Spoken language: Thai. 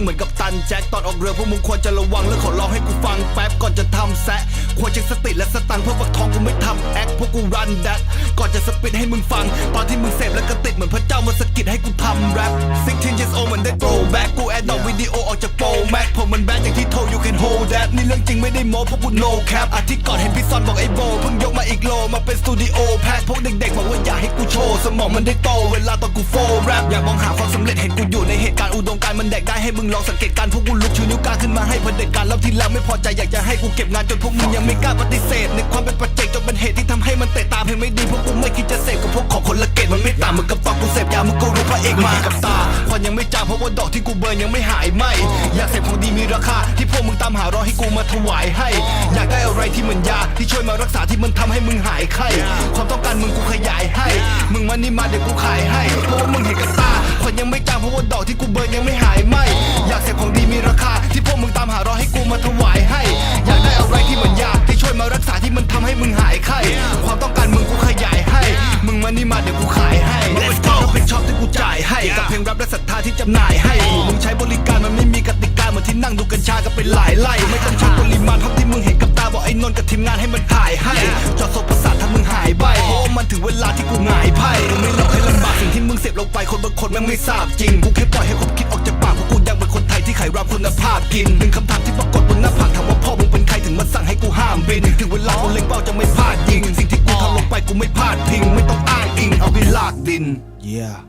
เหมือนกับตันแจ็คตอนออกเรือพวกมึงควรจะระวังและขอร้องให้กูฟังแป๊บก่อนจะทำแซะควรเช็คสติและสตังค์เพื่อวักทองกูไม่ทำแอคพวกกูรันแดดก่อนจะสปิดให้มึงฟัง ตอนที่มึงเสพแล้วก็ติดเหมือนพระเจ้ามาสะกิดให้กูทำแรป16 years old เหมือนได้ throw back กูแอดดอกวิดีโอออกจากโปรแม็กผมมันแบดอย่างที่โทร you can hold that นี่เรื่องจริงไม่ได้โม้เพราะกู no cap อาทิตย์ก่อนเห็นพี่ซอนบอกไอ้โบเพิ่งยกมาอีกโล มาเป็นสตูดิโอแพ็คพวกเด็กๆบอกว่าอยากให้กูโชว์สมองมันได้โตเวลาตอนกูโฟแรปอยากมองหาความสำเร็จเห็นกูอยู่ในเหตุการณ์อุดมการมันแดกได้ให้มึงลองสังเกตการพวกกูลุกชูนิ้วกลางขึ้นมาให้เผด็จการแล้วทีหลังไม่พอใจอยากจะให้กูเก็บงานจนพวกมึงยังไม่กล้าปฏิเสธในความเป็นปัจเจกจนเป็นเหตุที่ มันเตะตาเพลงไม่ดีพวกกูไม่คิดจะเสพกับพวกของคนละเกตมันไม่ต่างมึงกับฟังกูเสพยามึงก็รู้พระเอกมากับตาควันยังไม่จางเพราะว่าดอกที่กูเบิร์นยังไม่หายไหมอยากเสพของดีมีราคาที่พวกมึงตามหารอให้กูมาถวายให้ อยากได้อะไรที่เหมือนยาที่ช่วยมารักษาที่มันทำให้มึงหายไข้ความต้องการมึงกูขยายให้ มึงมานี่มาเดี๋ยวกูขายให้เพราะว่ามึงเห็นกับตาควันยังไม่จางเพราะว่าดอกที่กูเบิร์นยังไม่หายไหมอยากเสพของดีมีราคาที่พวกมึงตามหารอให้กูมาถวายให้ อยากได้อะไรที่เหมือนยาที่ช่วยมารักษาที่มันทำให้มึงหายไข้ ขายให้ Let's go เป็นชอบที่กูจ่ายให้ กับเพลงรับและศรัทธาที่จำหน่ายให้มึงใช้บริการมันไม่มีกติกาเหมือนที่นั่งดูกัญชากันเป็นหลายไล่ไม่ต้องใช้ปริมาณเท่าที่มึงเห็นกับตาบอกไอ้นนท์กับทีมงานให้มันถ่ายให้จอดโซประสาทถ้ามึงหายใบเพราะมันถึงเวลาที่กูหงายไพ่มึงไม่หลอกให้ลำบากสิ่งที่มึงเสพลงไปคนบางคนแม่งไม่ทราบจริงกูแค่ปล่อยให้ความคิดออกจากปากเพราะกูยังเป็นคนไทยที่ขายรับคุณภาพกินหนึ่งคำถามที่ปรากฏบนหน้าผากถามว่าพ่อมึงเป็นใครถึงมาสั่งให้กูห้ามบินถึงเวลากูเล็งเป้าจะไม่พลาดยิงสิ่งที่กูทำลงไปกูไม่พลาดพิงไม่ต้องอ้าง Yeah.